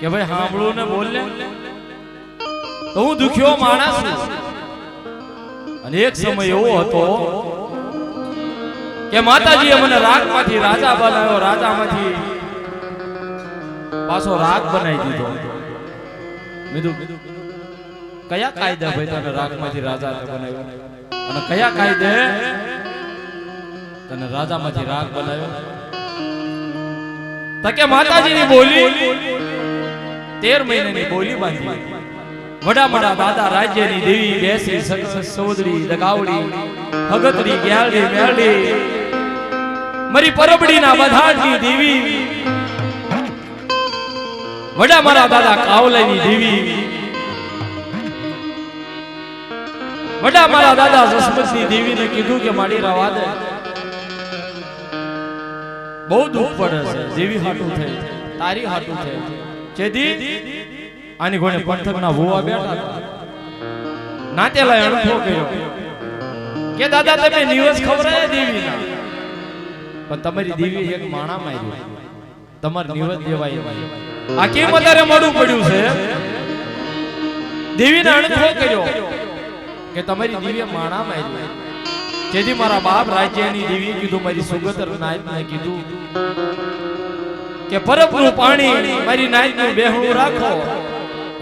કે ભાઈ સાંભળું ને બોલ? ને તો હું દુખ્યો માણસ. છું અને એક સમય એવો હતો કે માતાજીએ મને રાગમાંથી રાજા બનાવ્યો રાજામાંથી પાછો રાગ બનાવી દીધો. કીધું, કયા કાયદા ભાઈ તને રાગમાંથી રાજા બનાવ્યો? અને કયા કાયદે તને રાજામાંથી રાગ બનાવ્યો? તકે માતાજીની બોલી તેર મહિનાની બોલી બાંધી. વડા વડા દાદા રાજ્યની દેવી બેસી સૌદરી દગાવડી, ભગતરી ગ્યાળી મેલડી મરી પરબડીના બધાની દેવી. વડા મારા દાદા કાવલાની દેવી. વડા મારા દાદા જસમતની દેવીને કીધું કે માડી રવા દે બહુ દુઃખ પડે છે. દેવી હાટું થઈ તારી હાટું થઈ જેથી આની ઘોડે પંથકના ભૂવા બેઠા. નાતેલા અણખો કર્યો. કે દાદા તમે નિવસ ખવડાય દેવીના? પણ તમારી દેવી એક માણા માર્યું તમારે નિવસ દેવાય. આ કેમ વધારે મોડું પડ્યું છે. દેવીને અણખો કર્યો. કે તમારી દેવીએ માણા માર્યું જેથી મારા બાપ રાજ્યની દેવી કીધું મારી સુગતર નાયતને કીધું. કે પરબનું પાણી મારી નાયતનું બેહણું રાખો.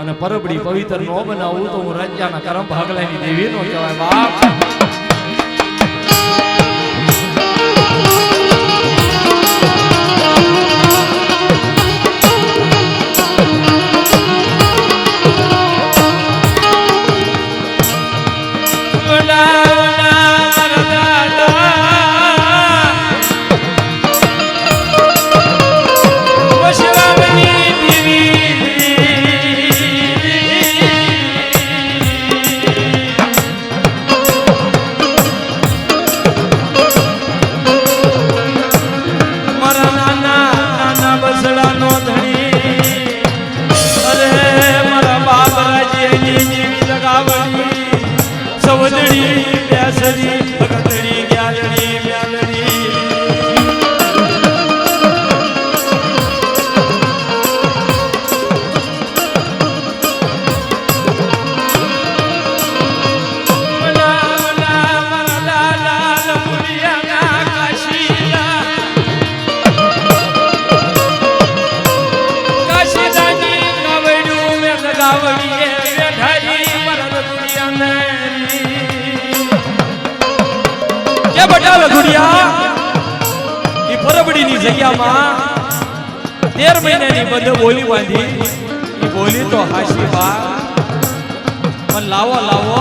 અને પરબડી પવિત્ર નો બનાવું તો હું રાજ્યના કરમ ભાગલાની દેવી નો કહેવાય. બાપ. કે બટા લઘુડિયા, એ પરબડીની જગ્યામાં તેર મહિનાની બધે બોલી બાંધી. એ બોલી તો હાશી બા પણ લાવો લાવો.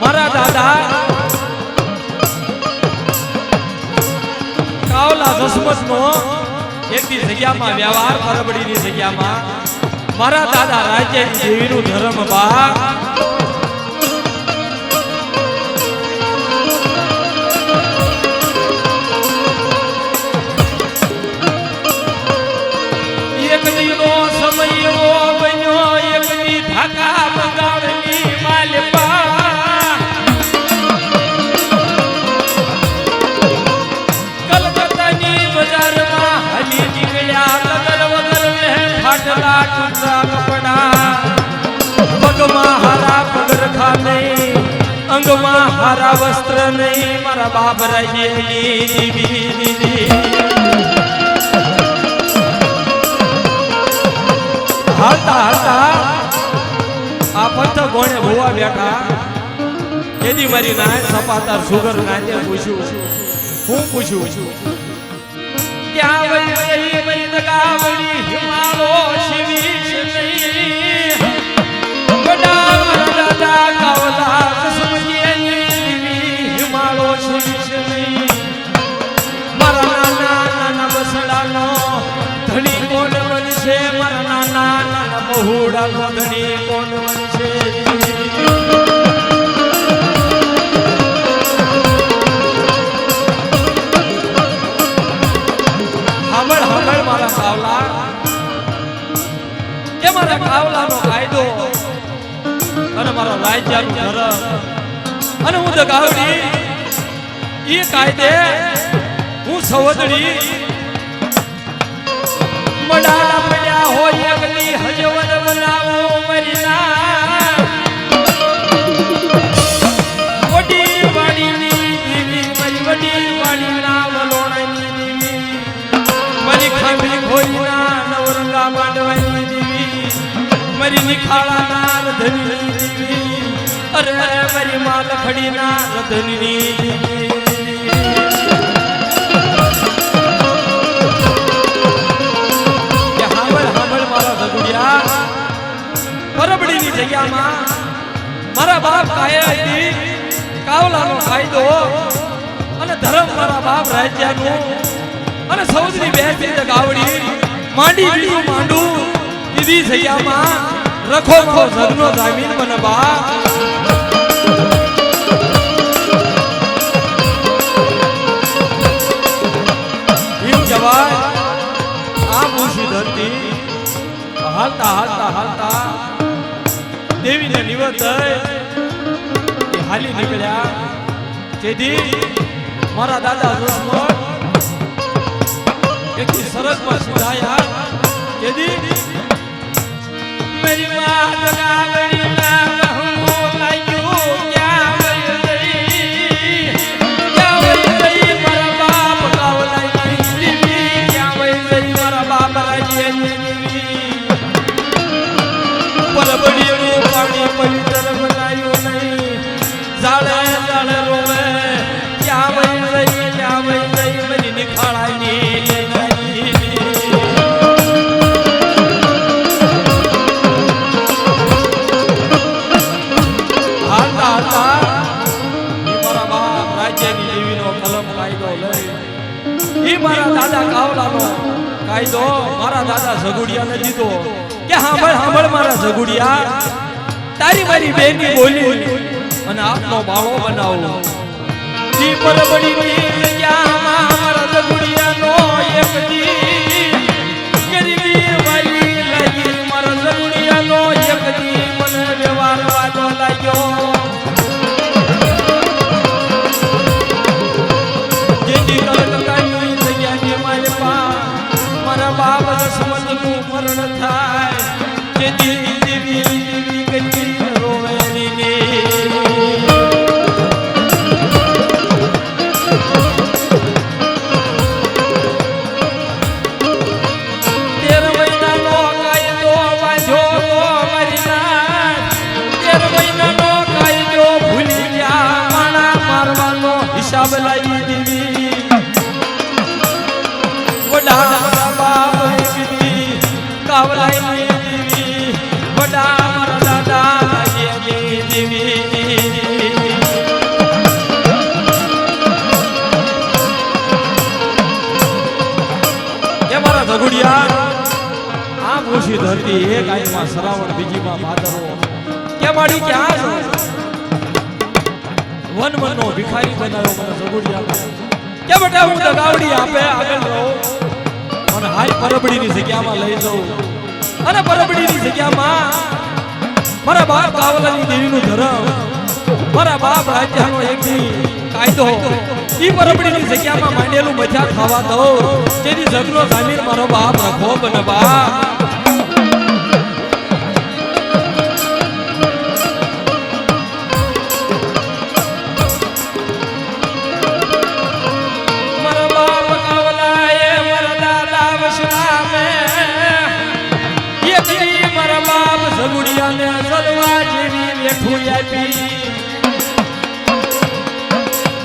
મારા દાદા, કાવલા જસમતનો એકની જગ્યામાં વ્યવહાર પરબડીની જગ્યામાં મારા દાદા રાજ્યની દેવીનું ધર્મ બા વસ્ત્ર નહીં, મારા બાપ દીવી. દીદી હાલતા હાલતા આ પંથ ગોણે ભૂવા બેઠા. એની મારી ના સપાતા સુગર નાતે પૂછ્યું. હું પૂછ્યું? ત્યાં કાવલા કસમજીની દેવી મારા નાના નાના બસડાનો ધણી કોણ બનશે મારા નાના નાના બહુડાનો ધણી કોણ બનશે મારા કાવલાનો કાયદો? અને મારા રાજ્યનું ધર્મ અને હું તો ગાવડી ઈ કાયદે હું સવદડી મડા પડ્યા હોય અગ્નિ હજવર બનાવો મરીના વડી વાડીની દીવી મરી વડી વાડીના વલોણાની દીવી મરી ખામી ખોઈના નવરંગા માંડવાની દીવી મરી નિખાળાના રધની દીવી અરે મરી માલખડીના રધની દીવી જગ્યામાં મારા બાપ કાયા હતી, કાવલાનો કાયદો અને ધર્મ મારા બાપ રાજ્યનું. અને સૌદરી બેસી ગાવડી માંડી બીજું માંડું દીદી જગ્યામાં રખો ખો જગનો જામીન મને બાપ. જવાય આ ભૂષી ધરતી, હાલતા હાલતા હાલતા દેવીને નિવત હાલી નીકળ્યા. જેથી મારા દાદા રસમોટ એકથી સરસમાં સુધાયા જેથી મેરી માં જગાવડી ના કાયદો લઈ. એ મારા દાદા કાવલાનો કાયદો મારા દાદા ઝઘુડિયાને દીધો. કે હાંભળ હાંભળ મારા ઝઘુડિયા. તારી મારી બેની બોલી અને આપનો બાળો બનાવો. દી. ગરીબી વાલી લાગી મારા ઝઘુડિયાનો એક દી. મને દસમતનું મરણ થાય. જેથી ભિખારી બનાવ્યો મને ઝઘુડિયા કે બેટા હું દગાવડી આપે, આગળ રહો. અને હાલ પરબડીની જગ્યામાં લઈ જાઉં. અને પરબડીની જગ્યામાં મારા બાપ કાવલાની દેવીનું ધરમ મારા બાપ રાજ્યનો એક કાયદો. ઈ પરબડીની જગ્યામાં માંડેલું મજા ખાવા દો. તેની જગનો જામીર મારો બાપ રખો બને આપી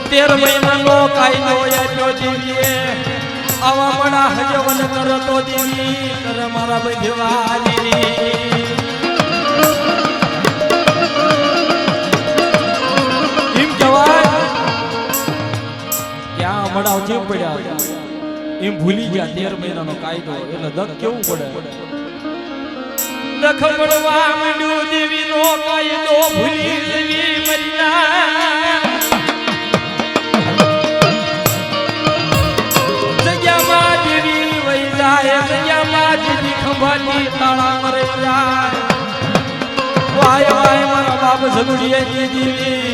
તેર મહિનાનો કાયદો આપ્યો દેવીએ. આવા મડા હજવન કરતો દેવી. કર મારા બધવાની એમ કહેવાય, ક્યાં મડાવ ચેપ પડ્યા? એમ ભૂલી ગયા તેર મહિનાનો કાયદો. એટલે દગ કેવું પડે? દખ પડવા દેવી નો કાયદો ભૂલી દેવી મરિયા જગ્યામાં દેવી વહી જાય, જગ્યામાં દેવી ખંભાતી તાળા મરે જાય. વાય વાય, મારા દેવી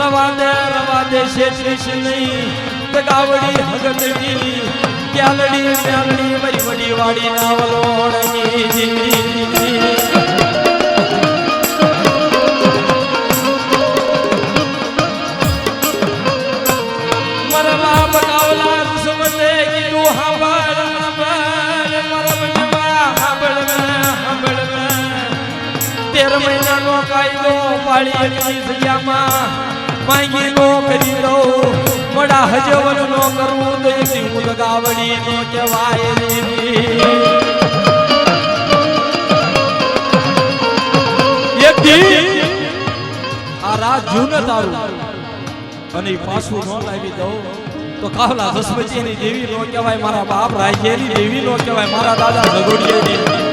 રવા દે રવા દે શેષ નહીં. તો ગાવડી હગતડી ક્યાલડી મ્યાલડી મારી વડી વાડી નાવલોડની મારા બાપ કાવલા સુમતે કીધું હાબા તેર મહિનાનો કાયદો, પાળી સજામાં માંગી નો કરી દઉં. મોડા હજવન નો કરવું તો હું લગાવડી નો કહેવાય આ રાત જૂન તારું અને પાછું નો લાવી દઉં તો કાવલા જસવતીની દેવી નો કહેવાય, મારા બાપ રાજ્યની દેવી નો કહેવાય, મારા દાદા ઝઘડિયાની.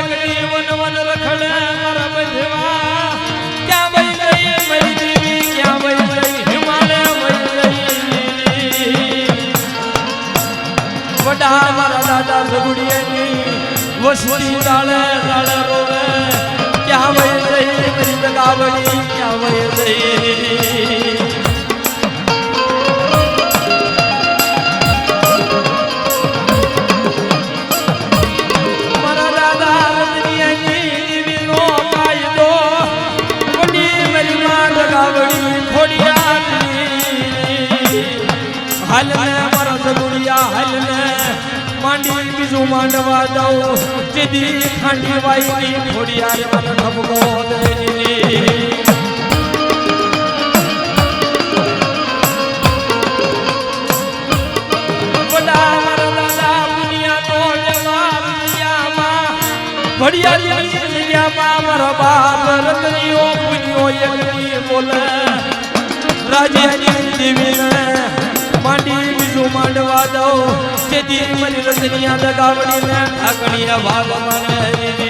એકની વન વન રખડે મારા બધવા. ક્યાં વઈ ગઈ મારી દેવી ક્યાં વઈ ગઈ હિમાલય મારા હાલને મારા સગુડિયા હાલને. માંડી બીજું માંડવા દઉં. જીદી ખાંડી વાઈ ખોડિયા મને ઠપકો દુનિયાનો જવાબ દુનિયામાં મારા બાપ રતનીઓ પુણ્યો એકની બોલે. રાજ્યની દેવીને માંડી બીજું માંડવા દઉં. જેથી મને રતનિયા મેં ઠાકણીયા ભાગ મને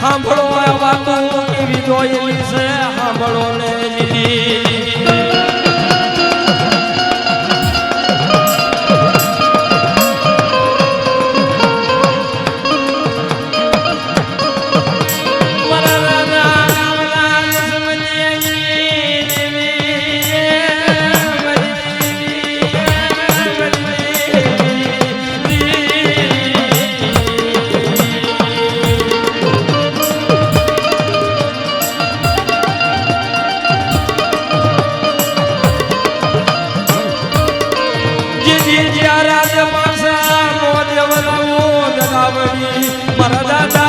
સાંભળો આ વાતો કેવી જોયેલી છે. દગાવડી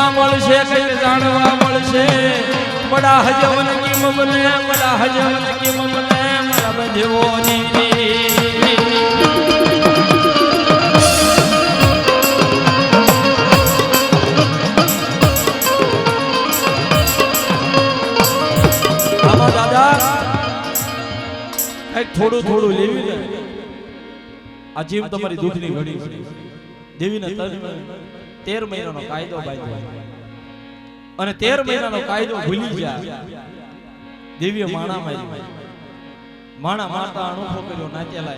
સમજવા મળશે કંઈક જાણવા મળશે? બડા હજવન કી બને બડા હજવન કી મમને મારા કંઈક થોડું થોડું લેવી આ જીવ તમારી દુઃખની ઘડી દેવીને તન. તેર મહિનાનો કાયદો બાંધ્યો. અને તેર મહિનાનો કાયદો ભૂલી ગયા. દેવીએ માણા મારી માણા મારતા અણુખો કર્યો નાચેલા.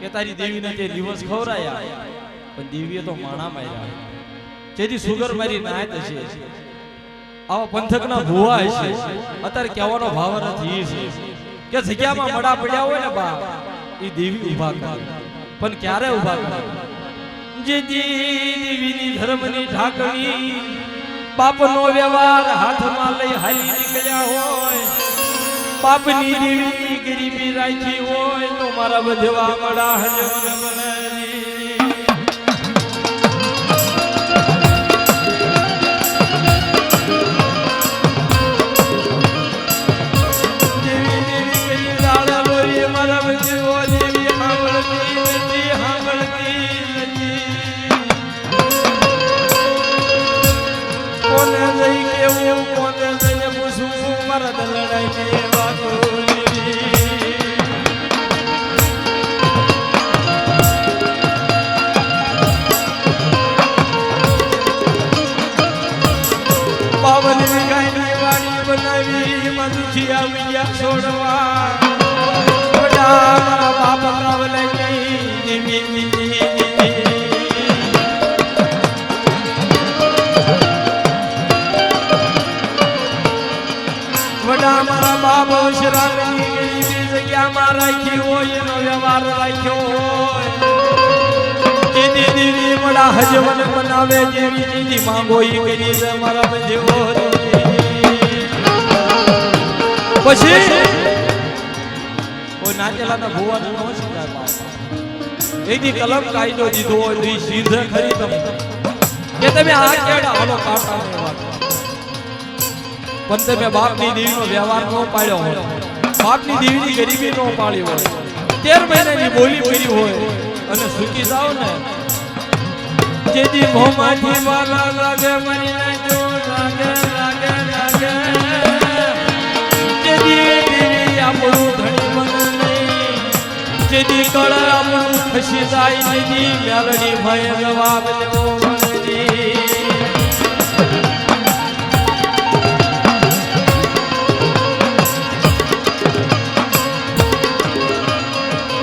કે તારી દેવીને તે દિવસ ખવરાયા પણ દેવીએ તો માણા માર્યા. જેથી સુગર મારી નાયત છે. આવા પંથકના ભુવા હશે અત્યારે કહેવાનો ભાવ નથી છે. કે જગ્યામાં મડા પડ્યા હોય ને બા એ દેવી ઊભા કરે. પણ ક્યારે ઊભા કરે? જે દેવીની ધર્મની ઢાકણી પાપનો વ્યવહાર હાથમાં લઈ હાલી નીકળ્યા હોય, પાપની દેવીની ગરીબી રાખી હોય, તો મારા બધવા મળા હજવન વડા હજવન બનાવે જેવી ચીજી માંગો કરી દે મારા જેવો પછી? કોઈ નાચેલાના ભુવાનું ન બાપ એની કલમ કાયદો દીધો હોય તો ઈ ખરી તમે કે તમે આ કેડા હાલો કાટા પણ તમે બાપની દેવીનો વ્યવહાર ન પાડ્યો હોય. બાપની દેવીની ગરીબી ન પાડી હોય. તેર મહિનાની બોલી કરી હોય અને સુખી જાવ ને. જેથી ભોમાજી વાલા લાગે મરી નાખજો લાગે લાગે લાગે. જેજી દેવી આપણું ધણી મન નહીં. જેજી કળ આપણું ખસી જાય જેજી મેલડી ભય જવાબ દેવો